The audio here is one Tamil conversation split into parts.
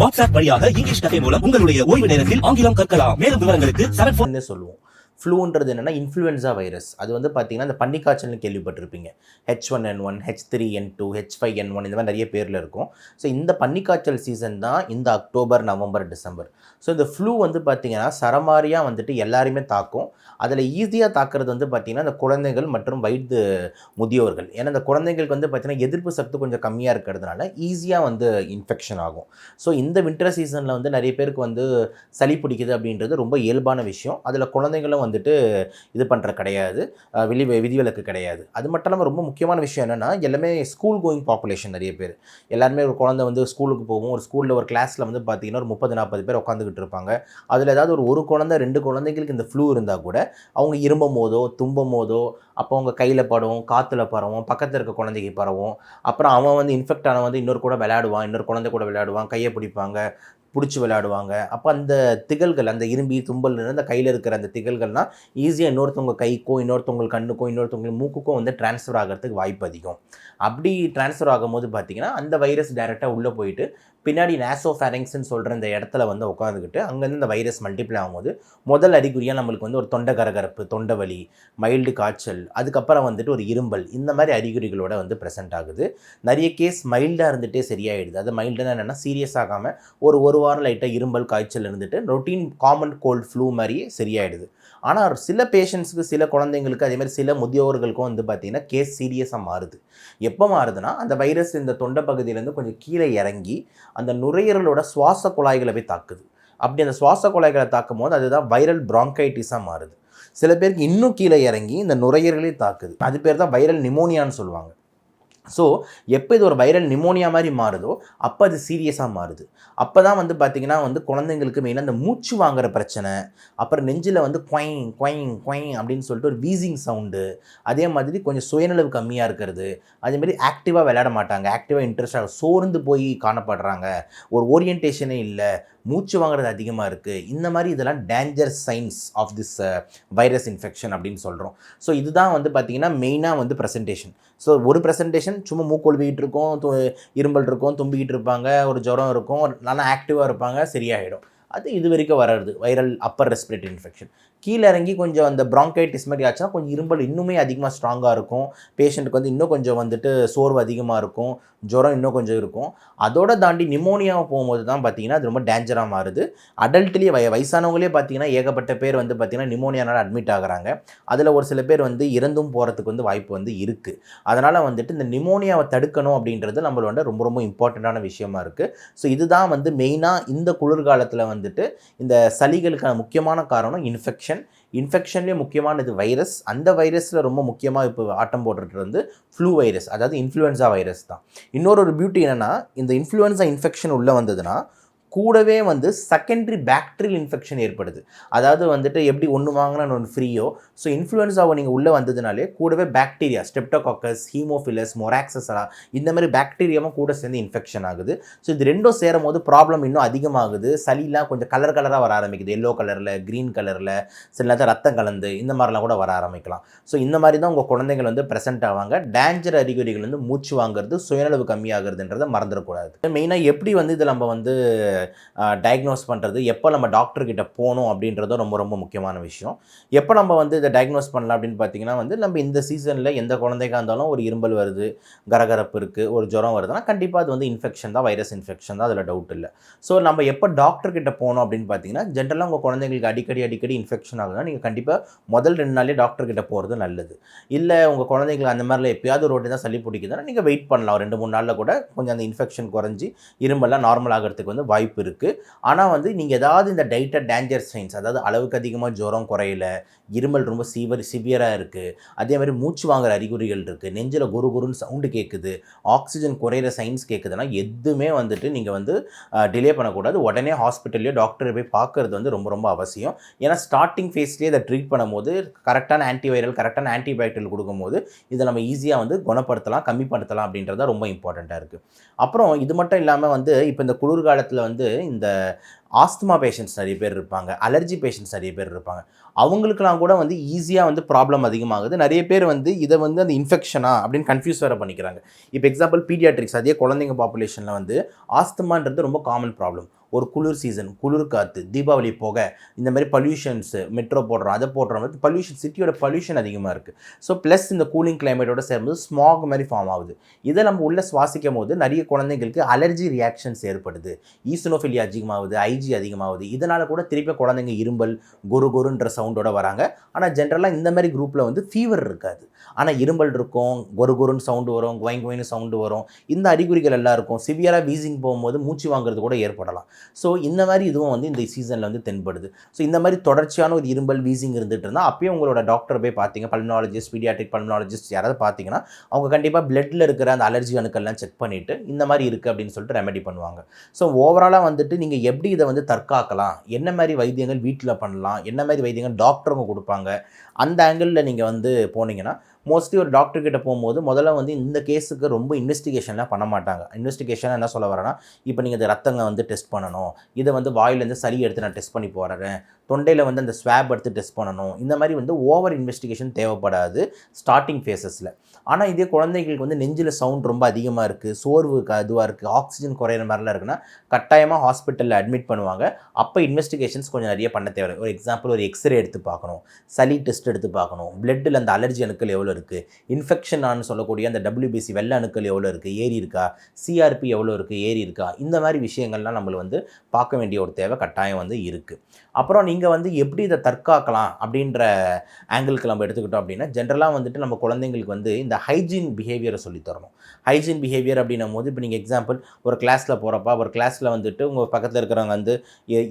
வாட்ஸ்அப் வழியாக இங்கிலீஷ் கதை மூலம் உங்களுடைய ஓய்வு நேரத்தில் ஆங்கிலம் கற்கலாம். மேலும் விவரங்களுக்கு செவன் சொல்லுவோம்? ஃப்ளூன்றது என்னென்னா இன்ஃப்ளூயன்ஸா வைரஸ் அது வந்து பார்த்தீங்கன்னா இந்த பன்னிக்காய்ச்சல்னு கேள்விப்பட்டிருப்பீங்க. H one N one H three N two H five N one இந்த மாதிரி நிறைய பேரில் இருக்கும். ஸோ இந்த பன்னிக்காய்ச்சல் சீசன் தான் இந்த அக்டோபர் நவம்பர் டிசம்பர். ஸோ இந்த ஃப்ளூ வந்து பார்த்திங்கன்னா சரமாரியாக வந்துட்டு எல்லாருமே தாக்கும். அதில் ஈஸியாக தாக்குறது வந்து பார்த்திங்கன்னா இந்த குழந்தைகள் மற்றும் வயது முதியோர்கள். ஏன்னா இந்த குழந்தைங்களுக்கு வந்து பார்த்திங்கன்னா எதிர்ப்பு சக்தி கொஞ்சம் கம்மியாக இருக்கிறதுனால ஈஸியாக வந்து இன்ஃபெக்ஷன் ஆகும். ஸோ இந்த வின்டர் சீசனில் வந்து நிறைய பேருக்கு வந்து சளி பிடிக்குது அப்படின்றது ரொம்ப இயல்பான விஷயம். அதில் குழந்தைங்களும் வந்துட்டு இது பண்ணுற கிடையாது. அஹ் வெளி விதிவிலக்கு கிடையாது. அது மட்டும் இல்லாமல் ரொம்ப முக்கியமான விஷயம் என்னென்னா எல்லாமே ஸ்கூல் கோயிங் பாப்புலேஷன் நிறைய பேர். எல்லாருமே ஒரு குழந்தை வந்து ஸ்கூலுக்கு போகும். ஒரு ஸ்கூலில் ஒரு கிளாஸில் வந்து பார்த்திங்கன்னா ஒரு முப்பது நாற்பது பேர் உட்காந்துக்கிட்டு இருப்பாங்க. அதில் ஏதாவது ஒரு ஒரு குழந்தை ரெண்டு குழந்தைங்களுக்கு இந்த ஃப்ளூ இருந்தால் கூட அவங்க இரும்பும் போதோ தும்பும் போதோ அப்போ அவங்க கையில் படும் காற்றுல பரவும் பக்கத்தில் இருக்க குழந்தைக்கு பரவும். அப்புறம் அவன் வந்து இன்ஃபெக்ட் ஆன வந்து இன்னொரு கூட விளையாடுவான் இன்னொரு குழந்தை கூட விளையாடுவான் கையை பிடிப்பாங்க பிடிச்சி விளையாடுவாங்க. அப்போ அந்த திகழ்கள் அந்த இரும்பி தும்பல் அந்த கையில் இருக்கிற அந்த திகழ்கள்லாம் ஈஸியாக இன்னொருத்தவங்க கைக்கோ இன்னொருத்தவங்க கண்ணுக்கோ இன்னொருத்தவங்க மூக்குக்கோ வந்து ட்ரான்ஸ்ஃபர் ஆகிறதுக்கு வாய்ப்பு அதிகம். அப்படி ட்ரான்ஸ்ஃபர் ஆகும்போது பார்த்திங்கன்னா அந்த வைரஸ் டைரெக்டாக உள்ளே போயிட்டு பின்னாடி நேசோஃபேரிங்ஸ்னு சொல்கிற இந்த இடத்துல வந்து உட்காந்துக்கிட்டு அங்கேருந்து இந்த வைரஸ் மல்டிப்ளை ஆகும்போது முதல் அறிகுறியாக நம்மளுக்கு வந்து ஒரு தொண்டை கரகரப்பு தொண்டை வலி மைல்டு காய்ச்சல் அதுக்கப்புறம் வந்துட்டு ஒரு இரும்பல் இந்த மாதிரி அறிகுறிகளோட வந்து ப்ரெசென்ட் ஆகுது. நிறைய கேஸ் மைல்டாக இருந்துகிட்டே சரியாயிடுது. அது மைல்டுனா என்னென்னா சீரியஸ் ஆகாமல் ஒரு ஒரு வாரம் லைட்டாக இரும்பல் காய்ச்சல் இருந்துட்டு ரொட்டீன் காமன் கோல்ட் ஃப்ளூ மாதிரியே சரியாயிடுது. ஆனால் சில பேஷண்ட்ஸுக்கு சில குழந்தைங்களுக்கு அதே மாதிரி சில முதியோர்களுக்கும் வந்து பார்த்திங்கன்னா கேஸ் சீரியஸாக மாறுது. எப்போ மாறுதுன்னா அந்த வைரஸ் இந்த தொண்டை பகுதியிலேருந்து கொஞ்சம் கீழே இறங்கி அந்த நுரையீரலோட சுவாச குழாய்களை போய் தாக்குது. அப்படி அந்த சுவாச குழாய்களை தாக்கும் போது அதுதான் வைரல் பிராங்கைட்டிஸாக மாறுது. சில பேருக்கு இன்னும் கீழே இறங்கி இந்த நுரையீரலே தாக்குது. அது பேர் தான் வைரல் நிமோனியான்னு சொல்லுவாங்க. ஸோ எப்போ இது ஒரு வைரல் நிமோனியா மாதிரி மாறுதோ அப்போ அது சீரியஸாக மாறுது. அப்போ தான் வந்து பார்த்திங்கன்னா வந்து குழந்தைங்களுக்கு மெயினாக அந்த மூச்சு வாங்குற பிரச்சனை அப்புறம் நெஞ்சில் வந்து குவைங் குவைங் குவைங் அப்படின்னு சொல்லிட்டு ஒரு வீசிங் சவுண்டு அதே மாதிரி கொஞ்சம் சுயநலவு கம்மியாக இருக்கிறது. அதே மாதிரி ஆக்டிவாக விளையாட மாட்டாங்க. ஆக்டிவாக இன்ட்ரெஸ்டாக சோர்ந்து போய் காணப்படுறாங்க. ஒரு ஓரியன்டேஷனே இல்லை. மூச்சு வாங்குறது அதிகமாக இருக்குது இந்த மாதிரி இதெல்லாம் danger signs of this virus infection அப்படின்னு சொல்கிறோம் ஸோ இதுதான் வந்து பார்த்திங்கன்னா மெயினாக வந்து ப்ரெசன்டேஷன் ஸோ ஒரு ப்ரெசன்டேஷன் சும்மா மூக்கொழுவிக்கிட்டு இருக்கும் து இரும்பல் இருக்கும் தும்பிக்கிட்டு இருப்பாங்க ஒரு ஜுரம் இருக்கும் நல்லா ஆக்டிவாக இருப்பாங்க சரியாயிடும். அது இது வரைக்கும் வர்றது வைரல் அப்பர் ரெஸ்பிரேட்டரி இன்ஃபெக்ஷன் கீழே இறங்கி கொஞ்சம் அந்த ப்ராங்கைட்டிஸ் மாதிரி ஆச்சுன்னா கொஞ்சம் இரும்பல் இன்னுமே அதிகமாக ஸ்ட்ராங்காக இருக்கும். பேஷண்ட்டுக்கு வந்து இன்னும் கொஞ்சம் வந்துட்டு சோர்வு அதிகமாக இருக்கும். ஜுரம் இன்னும் கொஞ்சம் இருக்கும். அதோட தாண்டி நிமோனியாவை போகும்போது தான் பார்த்தீங்கன்னா அது ரொம்ப டேஞ்சராக மாறுது. அடல்ட்லேயே வய வயசானவங்களே பார்த்தீங்கன்னா ஏகப்பட்ட பேர் வந்து பார்த்திங்கன்னா நிமோனியானால் அட்மிட் ஆகுறாங்க. அதில் ஒரு சில பேர் வந்து இறந்தும் போகிறதுக்கு வந்து வாய்ப்பு வந்து இருக்குது அதனால் வந்துட்டு இந்த நிமோனியாவை தடுக்கணும் அப்படின்றது நம்மளோட ரொம்ப ரொம்ப இம்பார்ட்டண்ட்டான விஷயமா இருக்குது ஸோ இதுதான் வந்து மெயினாக இந்த குளிர்காலத்தில் வந்துட்டு இந்த சளிகளுக்கான முக்கியமான காரணம் இன்ஃபெக்ஷன் இன்ஃபெக்ஷன்லேயே முக்கியமானது வைரஸ் அந்த வைரஸில் ரொம்ப முக்கியமாக இப்போ ஆட்டம் போடுறது வந்து ஃப்ளூ வைரஸ் அதாவது இன்ஃப்ளூயன்ஸா வைரஸ் தான். இன்னொரு ஒரு பியூட்டி என்னென்னா இந்த இன்ஃப்ளூயன்ஸா இன்ஃபெக்ஷன் உள்ளே வந்ததுன்னா கூடவே வந்து செகண்டரி பேக்டீரியல் இன்ஃபெக்ஷன் ஏற்படுது. அதாவது வந்துட்டு எப்படி ஒன்று வாங்கினா ஒன்று ஃப்ரீயோ ஸோ இன்ஃப்ளூயன்ஸாவை நீங்கள் உள்ளே வந்ததுனாலே கூடவே பாக்டீரியா ஸ்டெப்டோகாக்கஸ் ஹீமோஃபிலஸ் மொராக்சஸரா இந்த மாதிரி பாக்டீரியாவும் கூட சேர்ந்து இன்ஃபெக்ஷன் ஆகுது. ஸோ இது ரெண்டும் சேரும் போது ப்ராப்ளம் இன்னும் அதிகமாகுது. சளிலாம் கொஞ்சம் கலர் கலராக வர ஆரம்பிக்குது. எல்லோ கலரில் க்ரீன் கலரில் சில நேரத்தில் ரத்தம் கலந்து இந்த மாதிரிலாம் கூட வர ஆரம்பிக்கலாம். ஸோ இந்த மாதிரி தான் உங்கள் குழந்தைகள் வந்து ப்ரெசென்ட் ஆவாங்க. டேஞ்சர் அறிகுறிகள் வந்து மூச்சு வாங்குறது சுயநலவு கம்மியாகிறதுன்றதை மறந்துடக்கூடாது. மெயினாக எப்படி வந்து இதை நம்ம வந்து டயக்னோஸ் பண்ணுறது எப்போ நம்ம டாக்டர்கிட்ட போகணும் அப்படின்றதும் ரொம்ப ரொம்ப முக்கியமான விஷயம். எப்போ நம்ம வந்து இதை டயக்னோஸ் பண்ணலாம் அப்படின்னு பார்த்தீங்கன்னா வந்து நம்ம இந்த சீசனில் எந்த குழந்தைக்கா இருந்தாலும் ஒரு இரும்பல் வருது கரகரப்பு இருக்குது ஒரு ஜுரம் வருதுன்னா கண்டிப்பாக அது வந்து இன்ஃபெக்ஷன் தான் வைரஸ் இன்ஃபெக்ஷன் தான் அதில் டவுட் இல்லை. ஸோ நம்ம எப்போ டாக்டர்கிட்ட போகணும் அப்படின்னு பார்த்தீங்கன்னா ஜென்ரலாக உங்கள் குழந்தைங்களுக்கு அடிக்கடி அடிக்கடி இன்ஃபெக்ஷன் ஆகுதுன்னா நீங்கள் கண்டிப்பாக முதல் ரெண்டு நாளே டாக்டர்கிட்ட போகிறது நல்லது. இல்லை உங்கள் குழந்தைங்களுக்கு அந்த மாதிரிலாம் எப்பயாவது ரோட்டி தான் சளி பிடிக்குதுன்னா நீங்கள் வெயிட் பண்ணலாம். ரெண்டு மூணு நாளில் கூட கொஞ்சம் அந்த இன்ஃபெக்ஷன் குறைஞ்சி இரும்பெல்லாம் நார்மல் ஆகிறதுக்கு வந்து வாய்ப்பு இருக்குது ஆனால் வந்து நீங்கள் ஏதாவது இந்த டைட்டர் டேஞ்சர் சைன்ஸ் அதாவது அளவுக்கு அதிகமாக ஜுரம் குறையல இருமல் ரொம்ப சீவர் சிவியராக இருக்குது அதே மாதிரி மூச்சு வாங்குற அறிகுறிகள் இருக்குது நெஞ்சில் குரு குருன்னு சவுண்டு கேட்குது ஆக்சிஜன் குறையிற சைன்ஸ் கேட்குதுன்னா எதுவுமே வந்துட்டு நீங்கள் வந்து டிலே பண்ணக்கூடாது. உடனே ஹாஸ்பிட்டல்லையோ டாக்டரை போய் பார்க்கறது வந்து ரொம்ப ரொம்ப அவசியம். ஏன்னா ஸ்டார்டிங் ஃபேஸ்லேயே இதை ட்ரீட் பண்ணும்போது கரெக்டான ஆன்டிவைரல் கரெக்டான ஆன்டிபயோட்டிக் கொடுக்கும்போது இதை நம்ம ஈஸியாக வந்து குணப்படுத்தலாம் கம்மிப்படுத்தலாம் அப்படின்றது ரொம்ப இம்பார்ட்டண்ட்டாக இருக்குது அப்புறம் இது மட்டும் இல்லாமல் வந்து இப்போ இந்த குளிர்காலத்தில் வந்து வந்து இந்த ஆஸ்துமா பேஷண்ட்ஸ் நிறைய பேர் இருப்பாங்க அலர்ஜி பேஷண்ட்ஸ் நிறைய பேர் இருப்பாங்க. அவங்களுக்குலாம் கூட வந்து ஈஸியாக வந்து ப்ராப்ளம் அதிகமாகுது. நிறைய பேர் வந்து இதை வந்து அந்த இன்ஃபெக்ஷனா அப்படின்னு கன்ஃபியூஸ் வேறு பண்ணிக்கிறாங்க. இப்போ எக்ஸாம்பிள் பீடியாட்ரிக்ஸ் அதே குழந்தைங்க பாப்புலேஷனில் வந்து ஆஸ்துமான்றது ரொம்ப காமன் ப்ராப்ளம் ஒரு குளிர் சீசன் குளிர் காற்று தீபாவளி போக இந்த மாதிரி பொல்யூஷன்ஸு மெட்ரோ போடுறோம் அதை போடுறோம் வந்து பொல்யூஷன் சிட்டியோட பொல்யூஷன் அதிகமாக இருக்குது ஸோ ப்ளஸ் இந்த கூலிங் கிளைமேட்டோட சேரும்போது ஸ்மாக் மாதிரி ஃபார்ம் ஆகுது. இதை நம்ம உள்ளே சுவாசிக்கும் போது நிறைய குழந்தைங்களுக்கு அலர்ஜி ரியாக்ஷன்ஸ் ஏற்படுது. ஈசனோஃபிலி அதிகமாகுது ஐஜி அதிகமாகுது. இதனால் கூட திருப்பி குழந்தைங்க இரும்பல் குரு குருன்ற சவுண்டோட வராங்க. ஆனால் ஜென்ரலாக இந்த மாதிரி குரூப்பில் வந்து ஃபீவர் இருக்காது. ஆனால் இரும்பல் இருக்கும் குரு குருன்னு சவுண்டு வரும் குவைங் குவைன்னு சவுண்டு வரும். இந்த அறிகுறிகள் எல்லாம் இருக்கும் சிவியராக வீசிங் போகும்போது மூச்சு வாங்குறது கூட ஏற்படலாம். ஸோ இந்த மாதிரி இதுவும் வந்து இந்த சீசனில் வந்து தென்படுது. ஸோ இந்த மாதிரி தொடர்ச்சியான ஒரு இரும்பல் வீசிங் இருந்துட்டு இருந்தால் அப்பயும் உங்களோட டாக்டர் போய் பார்த்தீங்க பல்மனாலஜிஸ்ட் பீடியாட்ரிக் பல்மனாலஜிஸ்ட் யாராவது பார்த்தீங்கன்னா அவங்க கண்டிப்பாக பிளட்டில் இருக்கிற அந்த அலர்ஜி அணுக்கள்லாம் செக் பண்ணிவிட்டு இந்த மாதிரி இருக்குது அப்படின்னு சொல்லிட்டு ரெமெடி பண்ணுவாங்க. ஸோ ஓவராலாக வந்துட்டு நீங்கள் எப்படி இதை வந்து தற்காக்கலாம். என்ன மாதிரி வைத்தியங்கள் வீட்டில் பண்ணலாம்? என்ன மாதிரி வைத்தியங்கள் டாக்டருங்க கொடுப்பாங்க? அந்த ஆங்கிளில் நீங்கள் வந்து போனீங்கன்னா மோஸ்ட்லி ஒரு டாக்டர்கிட்ட போகும்போது முதல்ல வந்து இந்த கேஸுக்கு ரொம்ப இன்வெஸ்டிகேஷன்லாம் பண்ண மாட்டாங்க. இன்வெஸ்டிகேஷன் என்ன சொல்ல வரேன்னா இப்போ நீங்கள் இந்த ரத்தங்க வந்து டெஸ்ட் பண்ணணும். இதை வந்து வாயிலேருந்து சளி எடுத்து நான் டெஸ்ட் பண்ணி போகிறேன் தொண்டையில் வந்து அந்த ஸ்வாப் எடுத்து டெஸ்ட் பண்ணணும். இந்த மாதிரி வந்து ஓவர் இன்வெஸ்டிகேஷன் தேவைப்படாது ஸ்டார்டிங் ஃபேஸஸில் ஆனால் இதே குழந்தைகளுக்கு வந்து நெஞ்சில் சவுண்ட் ரொம்ப அதிகமாக இருக்குது சோர்வு க இதுவாக இருக்குது ஆக்சிஜன் குறையிற மாதிரிலாம் இருக்குன்னா கட்டாயமாக ஹாஸ்பிட்டலில் அட்மிட் பண்ணுவாங்க. அப்போ இன்வெஸ்டிகேஷன்ஸ் கொஞ்சம் நிறைய பண்ண தேவை. ஒரு எக்ஸாம்பிள் ஒரு எக்ஸ்ரே எடுத்து பார்க்கணும் சளி டெஸ்ட் எடுத்து பார்க்கணும் பிளட்டில் அந்த அலர்ஜி அணுக்கள் எவ்வளோ இருக்குது இன்ஃபெக்ஷன் ஆன்னு சொல்லக்கூடிய அந்த டபிள்யூபிசி வெள்ள அணுக்கள் எவ்வளோ இருக்குது ஏறி இருக்கா சிஆர்பி எவ்வளோ இருக்குது ஏறி இருக்கா இந்த மாதிரி விஷயங்கள்லாம் நம்மள வந்து பார்க்க வேண்டிய ஒரு தேவை கட்டாயம் வந்து இருக்குது அப்புறம் நீங்கள் வந்து எப்படி இதை தற்காக்கலாம் அப்படின்ற ஆங்கிளுக்கு நம்ம எடுத்துக்கிட்டோம் அப்படின்னா ஜென்ரலாக வந்துட்டு நம்ம குழந்தைங்களுக்கு வந்து இந்த ஹைஜீன் பிஹேவியரை சொல்லித்தரணும். ஹைஜீன் பிஹேவியர் அப்படின்னும் போது இப்போ நீங்கள் எக்ஸாம்பிள் ஒரு கிளாஸில் போகிறப்ப ஒரு கிளாஸில் வந்துட்டு உங்கள் பக்கத்தில் இருக்கிறவங்க வந்து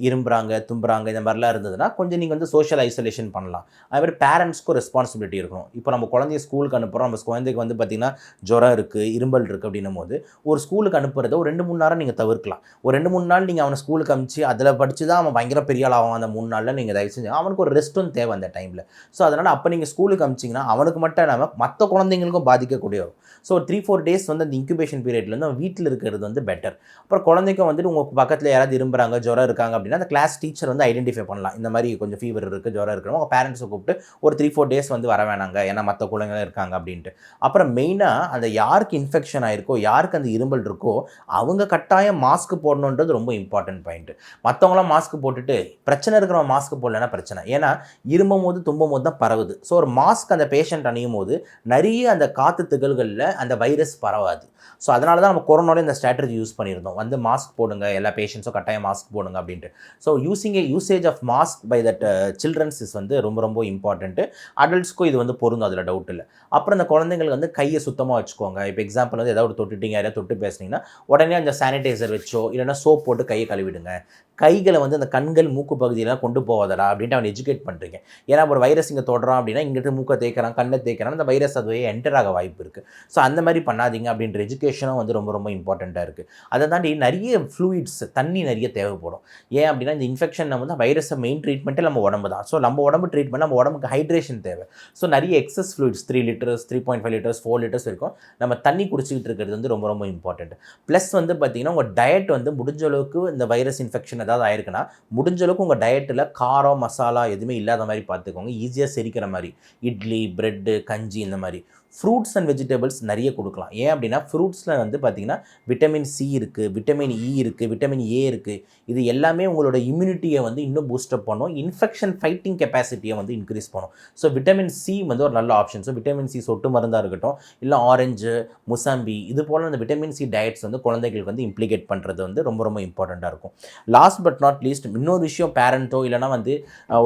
இரும்புறாங்க தும்புறாங்க இந்த மாதிரிலாம் இருந்ததுன்னா கொஞ்சம் நீங்கள் வந்து சோஷியல் ஐசோலேஷன் பண்ணலாம். அதே மாதிரி பேரண்ட்ஸ்க்கும் ரெஸ்பான்சிபிலிட்டி இருக்கணும். இப்போ நம்ம குழந்தைய ஸ்கூலுக்கு அனுப்புகிறோம் நம்ம குழந்தைக்கு வந்து பார்த்திங்கன்னா ஜுரம் இருக்குது இரும்பல் இருக்குது அப்படின்னும் போது ஒரு ஸ்கூலுக்கு அனுப்புறத ஒரு ரெண்டு மூணு நேரம் நீங்கள் தவிர்க்கலாம். ஒரு ரெண்டு மூணு நாள் நீங்கள் அவனை ஸ்கூலுக்கு அனுப்பிச்சு அதில் படித்து தான் அவன் பயங்கர பெரிய ஆள் ஆகும் அந்த மூணு நாளில் நீங்கள் தயவு செஞ்சு அவனுக்கு ஒரு ரெஸ்ட்டும் தேவை அந்த டைமில் ஸோ அதனால் அப்போ நீங்கள் ஸ்கூலுக்கு அனுப்பிச்சிங்கன்னா அவனுக்கு மட்டும் இல்லாமல் மற்ற குழந்தைங்களுக்கும் பாதிக்கக்கூடிய வரும் ஸோ த்ரீ ஃபோர் டேஸ் வந்து அந்த இன்குபேஷன் பீரியட்லேருந்து அவன் வீட்டில் இருக்கிறது வந்து பெட்டர் அப்புறம் குழந்தைக்கும் வந்துட்டு உங்கள் பக்கத்தில் யாராவது இரும்புறாங்க ஜுரம் இருக்காங்க அப்படின்னா அந்த கிளாஸ் டீச்சர் வந்து ஐடென்டிஃபை பண்ணலாம். இந்த மாதிரி கொஞ்சம் ஃபீவர் இருக்குது ஜுரம் இருக்கிறவங்க உங்கள் பேரண்ட்ஸை கூப்பிட்டு ஒரு த்ரீ ஃபோர் டேஸ் வந்து வர வேணாங்க. ஏன்னா மற்ற குழந்தைங்க இருக்காங்க அப்படின்ட்டு. அப்புறம் மெயினாக அந்த யாருக்கு இன்ஃபெக்ஷன் ஆயிருக்கோ யாருக்கு அந்த இரும்பல் இருக்கோ அவங்க கட்டாயம் மாஸ்க் போடணுன்றது ரொம்ப இம்பார்ட்டன்ட் பாயிண்ட் மற்றவங்களாம் மாஸ்க் போட்டுட்டு பிரச்சனை இருக்கிறவங்க மாஸ்க் போடலன்னா பிரச்சனை. ஏன்னா இரும்பும் போது தும்பும் போது தான் பரவுது. ஸோ ஒரு மாஸ்க் அந்த பேஷண்ட் அணியும் போது நிறைய அந்த காற்று திகழ்களில் அந்த வைரஸ் பரவாது. ஸோ அதனால தான் நம்ம கொரோனாவில் இந்த ஸ்ட்ராட்டஜி யூஸ் பண்ணியிருந்தோம். வந்து மாஸ்க் போடுங்க எல்லா பேஷண்ட்ஸும் கட்டாயம் மாஸ்க் போடுங்க அப்படின்ட்டு. So using a usage of mask by that childrens is வந்து ரொம்ப ரொம்ப இம்பார்ட்டன்ட்டு அடல்ட்ஸ்க்கும் இது வந்து பொருந்தும் அதில் டவுட் இல்லை. அப்புறம் அந்த குழந்தைங்களுக்கு வந்து கையை சுத்தமாக வச்சுக்கோங்க. இப்போ எக்ஸாம்பிள் வந்து ஏதாவது தொட்டுட்டீங்க யாராவது தொட்டு பேசுனீங்கன்னா உடனே அந்த சானிடைசர் வச்சோ இல்லைன்னா சோப் போட்டு கையை கழுவிடுங்க. கைகளை வந்து அந்த கண்கள் மூக்கு பகுதியெல்லாம் கொண்டு போவதடா அப்படின்ட்டு அவன் எஜுகேட் பண்ணுறீங்க ஏன்னா ஒரு வைரஸ் இங்கே தொடுறான் அப்படின்னா இங்கிட்டு மூக்கை தேய்க்கிறான் கண்ணை தேய்க்கிறான் அந்த வைரஸ் அதுவே என்டர் ஆக வாய்ப்பு இருக்குது ஸோ அந்த மாதிரி பண்ணாதீங்க அப்படின்ற எஜுகேஷனும் வந்து ரொம்ப ரொம்ப இம்பார்ட்டண்ட்டாக இருக்குது அதை தாண்டி நிறைய ஃப்ளூயிட்ஸ் தண்ணி நிறைய தேவைப்படும். ஏன் அப்படின்னா இந்த இன்ஃபெக்ஷன் வந்து வைரஸை மெயின் ட்ரீட்மெண்ட்டே நம்ம உடம்பு தான். ஸோ நம்ம உடம்பு ட்ரீட்மெண்ட் நம்ம உடம்புக்கு ஹைட்ரேஷன் தேவை. ஸோ நிறைய excess fluids three litres three point five litres four litres இருக்கும். நம்ம தண்ணி குடிச்சிக்கிட்டு இருக்கிறது வந்து ரொம்ப ரொம்ப இம்பார்ட்டண்ட் ப்ளஸ் வந்து பார்த்திங்கன்னா உங்கள் டயட் வந்து முடிஞ்ச அளவுக்கு இந்த வைரஸ் இன்ஃபெக்ஷன் ஏதாவது ஆயிருக்குன்னா முடிஞ்ச அளவுக்கு உங்கள் டயட்டில் காரம் மசாலா எதுவுமே இல்லாத மாதிரி பார்த்துக்கோங்க. ஈஸியாக செரிக்கிற மாதிரி. இட்லி பிரெட்டு கஞ்சி இந்த மாதிரி. ஃப்ரூட்ஸ் அண்ட் வெஜிடபிள்ஸ் நிறைய கொடுக்கலாம். ஏன் அப்படின்னா ஃப்ரூட்ஸில் வந்து பார்த்தீங்கன்னா விட்டமின் சி இருக்குது விட்டமின் இ e இருக்குது விட்டமின் ஏ இருக்குது இது எல்லாமே உங்களோட இம்யூனிட்டியை வந்து இன்னும் பூஸ்டப் பண்ணும். இன்ஃபெக்ஷன் ஃபைட்டிங் கெப்பாசிட்டியை வந்து இன்க்ரீஸ் பண்ணும். ஸோ விட்டமின் சி வந்து ஒரு நல்ல ஆப்ஷன் ஸோ விட்டமின் சி சொட்டு மருந்தாக இருக்கட்டும் இல்லை ஆரஞ்சு முசாம்பி இது போல் அந்த விட்டமின் சி டயட்ஸ் வந்து குழந்தைகளுக்கு வந்து இம்ப்ளிகேட் பண்ணுறது வந்து ரொம்ப ரொம்ப இம்பார்ட்டண்ட்டாக இருக்கும். லாஸ்ட் பட் நாட் லீஸ்ட் இன்னொரு விஷயம் பேரண்ட்டோ இல்லைனா வந்து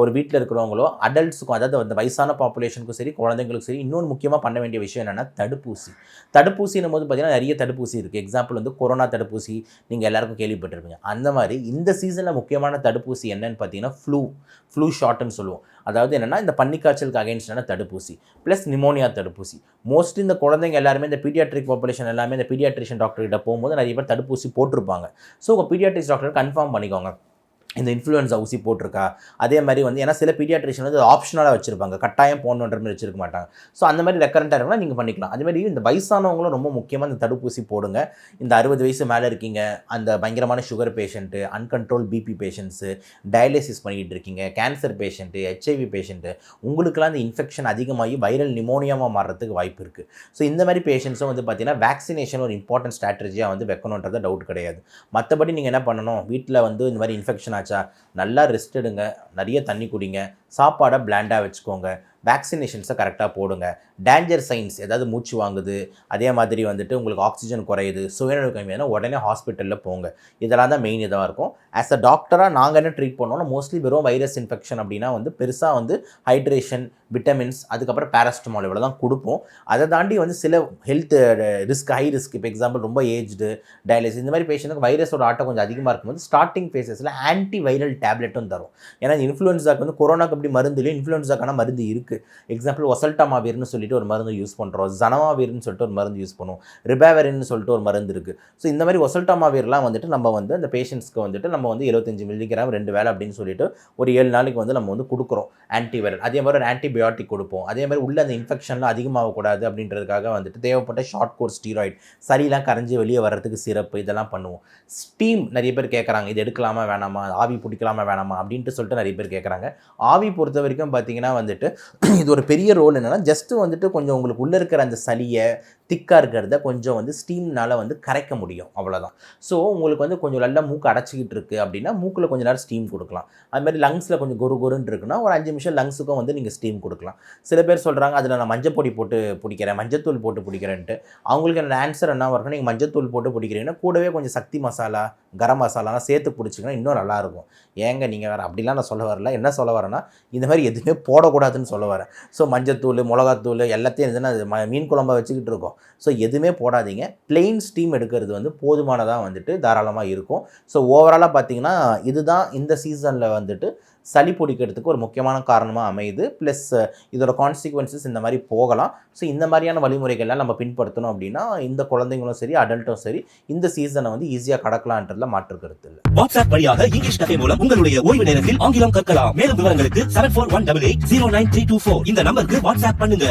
ஒரு வீட்டில் இருக்கிறவங்களோ அடல்ட்ஸுக்கும் அதாவது அந்த வயசான பாப்புலேஷனுக்கும் சரி குழந்தைங்களுக்கும் சரி இன்னொன்று முக்கியமாக பண்ண வேண்டிய விஷயம் என்னென்னா தடுப்பூசி. தடுப்பூசின்னும் போது பார்த்தீங்கன்னா நிறைய தடுப்பூசி இருக்குது எக்ஸாம்பிள் வந்து கொரோனா தடுப்பூசி நீங்கள் எல்லாருக்கும் கேள்விப்பட்டிருப்பீங்க. அந்த மாதிரி இந்த சீசனில் முக்கியமான தடுப்பூசி என்னன்னு பார்த்தீங்கன்னா ஃப்ளூ ஃப்ளூ ஷாட்னு சொல்லுவோம். அதாவது என்னென்னா இந்த பன்னிக்காய்ச்சலுக்கு அகேன்ஸ்டான தடுப்பூசி. ப்ளஸ் நிமோனியா தடுப்பூசி. மோஸ்ட்லி இந்த குழந்தைங்க எல்லாருமே இந்த பீடியாட்ரிக் பாப்புலேஷன் எல்லாமே இந்த பீடியாட்ரிஷியன் டாக்டர்கிட்ட போகும்போது நிறைய பேர் தடுப்பூசி போட்டிருப்பாங்க. ஸோ உங்கள் பீடியாட்ரிக்ஸ் டாக்டர் கன்ஃபார்ம் பண்ணிக்கோங்க. இந்த இன்ஃப்ளூயன்ஸா ஊசி போட்டிருக்கா? அதே மாதிரி வந்து ஏன்னா சில பீடியாட்ரிஷன் வந்து ஆப்ஷனலாக வச்சுருப்பாங்க. கட்டாயம் போடணுன்ற மாதிரி வச்சிருக்க மாட்டாங்க. ஸோ அந்த மாதிரி ரெக்கரண்ட்டாக இருக்குன்னா நீங்கள் பண்ணிக்கலாம். அதே மாதிரி இந்த வயசானவங்களும் ரொம்ப முக்கியமாக இந்த தடுப்பூசி போடுங்க. இந்த அறுபது வயசு மேலே இருக்கீங்க அந்த பயங்கரமான sugar patient uncontrol BP patients dialysis பண்ணிக்கிட்டு இருக்கீங்க கேன்சர் பேஷண்ட்டு ஹெச்ஐவி பேஷண்ட்டு உங்களுக்குலாம் இந்த இன்ஃபெக்ஷன் அதிகமாகி வைரல் நிமோனியாவாக மாறுறதுக்கு வாய்ப்பு இருக்குது ஸோ இந்த மாதிரி பேஷண்ட்ஸும் வந்து பார்த்தீங்கன்னா வேக்சினேஷன் ஒரு இம்பார்ட்டன்ட் ஸ்ட்ராட்டஜியாக வந்து வைக்கணுன்றது டவுட் கிடையாது. மற்றபடி நீங்கள் என்ன பண்ணணும்? வீட்டில் வந்து இந்த மாதிரி இன்ஃபெக்ஷன் ஆச்சா? நல்லா ரெஸ்ட் எடுங்க. நிறைய தண்ணி குடிங்க. சாப்பாடை பிளாண்டாக வச்சுக்கோங்க. வேக்சினேஷன்ஸை கரெக்டாக போடுங்க. டேஞ்சர் சைன்ஸ் ஏதாவது மூச்சு வாங்குது. அதே மாதிரி வந்துட்டு உங்களுக்கு ஆக்சிஜன் குறையுது. சுயநலம் கம்மியான உடனே ஹாஸ்பிட்டலில் போங்க. இதெல்லாம் தான் மெயின் இதாக இருக்கும். ஆஸ் அ டாக்டராக நாங்கள் என்ன ட்ரீட் பண்ணோம்னா மோஸ்ட்லி வெறும் வைரஸ் இன்ஃபெக்ஷன் அப்படின்னா வந்து பெருசாக வந்து ஹைட்ரேஷன் விட்டமின்ஸ் அதுக்கப்புறம் பேராஸ்டமால் இவ்வளோ தான் கொடுப்போம். அதை தாண்டி வந்து சில ஹெல்த் ரிஸ்க் ஹை ரிஸ்க் இப்போ எக்ஸாம்பிள் ரொம்ப ஏஜ்டு டயாலிசிஸ் இந்த மாதிரி பேஷண்ட்டுக்கு வைரஸோட ஆட்டம் கொஞ்சம் அதிகமாக இருக்கும்போது ஸ்டார்டிங் ஃபேஸஸில் ஆன்டி வைரல் டேப்லெட்டும் தரும். ஏன்னா இன்ஃப்ளூயன்ஸாக்கு வந்து கொரோனாக்கு அப்படி மருந்து இல்லை இன்ஃப்ளூயன்ஸாக்கான மருந்து இருக்குது எக்ஸாம்பிள் ஒசல்டாமாவீர்னு சொல்லிட்டு ஒரு மருந்து யூஸ் பண்ணுறோம் ஜனமாவீர்னு சொல்லிட்டு ஒரு மருந்து யூஸ் பண்ணுவோம். ரிபாவரின்னு சொல்லிட்டு ஒரு மருந்து இருக்குது ஸோ இந்த மாதிரி ஒசல்டாமாவீர்லாம் வந்துட்டு நம்ம வந்து அந்த பேஷண்ட்ஸ்க்கு வந்துட்டு நம்ம வந்து இருபத்தஞ்சி மில்லிகிராம் ரெண்டு வேலை அப்படின்னு சொல்லிட்டு ஒரு ஏழு நாளைக்கு வந்து நம்ம வந்து கொடுக்குறோம். ஆன்டிவைரல் அதே மாதிரி ஒரு ஆன்டிபயோட்டிக் கொடுப்போம். அதே மாதிரி உள்ள அந்த இன்ஃபெக்ஷன்லாம் அதிகமாகக்கூடாது அப்படின்றதுக்காக வந்துட்டு தேவைப்பட்ட ஷார்ட் கோர்ஸ் ஸ்டீராய்ட் சரியெல்லாம் கரைஞ்சி வெளியே வர்றதுக்கு சிறப்பு இதெல்லாம் பண்ணுவோம். ஸ்டீம் நிறைய பேர் கேட்குறாங்க இது எடுக்கலாமா வேணாமா? ஆவி பிடிக்கலாமா வேணாமா? அப்படின்ட்டு சொல்லிட்டு நிறைய பேர் கேட்குறாங்க. ஆவி பொறுத்த வரைக்கும் பார்த்தீங்கன்னா வந்துட்டு இது ஒரு பெரிய ரோல் என்னென்னா ஜஸ்ட்டு வந்துட்டு கொஞ்சம் உங்களுக்கு உள்ளே இருக்கிற அந்த சளியை திக்காக இருக்கிறத கொஞ்சம் வந்து ஸ்டீம்னால் வந்து கரைக்க முடியும் அவ்வளோதான் ஸோ உங்களுக்கு வந்து கொஞ்சம் நல்லா மூக்கு அடைச்சிக்கிட்டு இருக்குது அப்படின்னா மூக்கில் கொஞ்சம் நேரம் ஸ்டீம் கொடுக்கலாம். அதுமாதிரி லங்ஸில் கொஞ்சம் கொரு கொருன்னு இருக்குன்னா ஒரு அஞ்சு நிமிஷம் லங்ஸுக்கும் வந்து நீங்கள் ஸ்டீம் கொடுக்கலாம். சில பேர் சொல்கிறாங்க அதில் நான் மஞ்சப்பொடி போட்டு பிடிக்கிறேன் மஞ்சத்தூள் போட்டு பிடிக்கிறேன்ட்டு. அவங்களுக்கு என்ன ஆன்சர் என்ன வரும்னா நீங்கள் மஞ்சத்தூள் போட்டு பிடிக்கிறீங்கன்னா கூடவே கொஞ்சம் சக்தி மசாலா கரம் மசாலாலாம் சேர்த்து பிடிச்சிங்கன்னா இன்னும் நல்லாயிருக்கும் ஏங்க நீங்கள் வேறு அப்படிலாம் நான் சொல்ல வரல. என்ன சொல்ல வரேன்னா இந்த மாதிரி எதுவுமே போடக்கூடாதுன்னு சொல்ல வரேன். ஸோ மஞ்சத்தூள் மிளகாத்தூள் எல்லாத்தையும் எதுனா அது ம- மீன் குழம்பா வச்சுக்கிட்டு இருக்கோம். ஸோ எதுவுமே போடாதீங்க. பிளெயின் ஸ்டீம் எடுக்கிறது வந்து போதுமானதாக வந்துட்டு தாராளமாக இருக்கும். ஸோ ஓவராலாக பார்த்தீங்கன்னா இதுதான் இந்த சீசனில் வந்துட்டு சளி பிடிக்கிறதுக்கு ஒரு முக்கியமான காரணமாக அமையுது. ப்ளஸ் இதோட கான்சிக்வன்சஸ் இந்த மாதிரி போகலாம். ஸோ இந்த மாதிரியான வழிமுறைகள்லாம் நம்ம பின்படுத்தணும் அப்படின்னா இந்த குழந்தைங்களும் சரி அடல்ட்டும் சரி இந்த சீசனை வந்து ஈஸியாக கடக்கலான்றதுல மாற்று கருத்து இல்லை. வாட்ஸ்அப் வழியாக இங்கிலீஷ் கதை மூலம் உங்களுடைய ஓய்வு நேரத்தில் ஆங்கிலம் கற்கலாம். மேலும் விவரங்களுக்கு seven four one double eight zero nine three two four இந்த நம்பருக்கு வாட்ஸ்அப் பண்ணுங்க.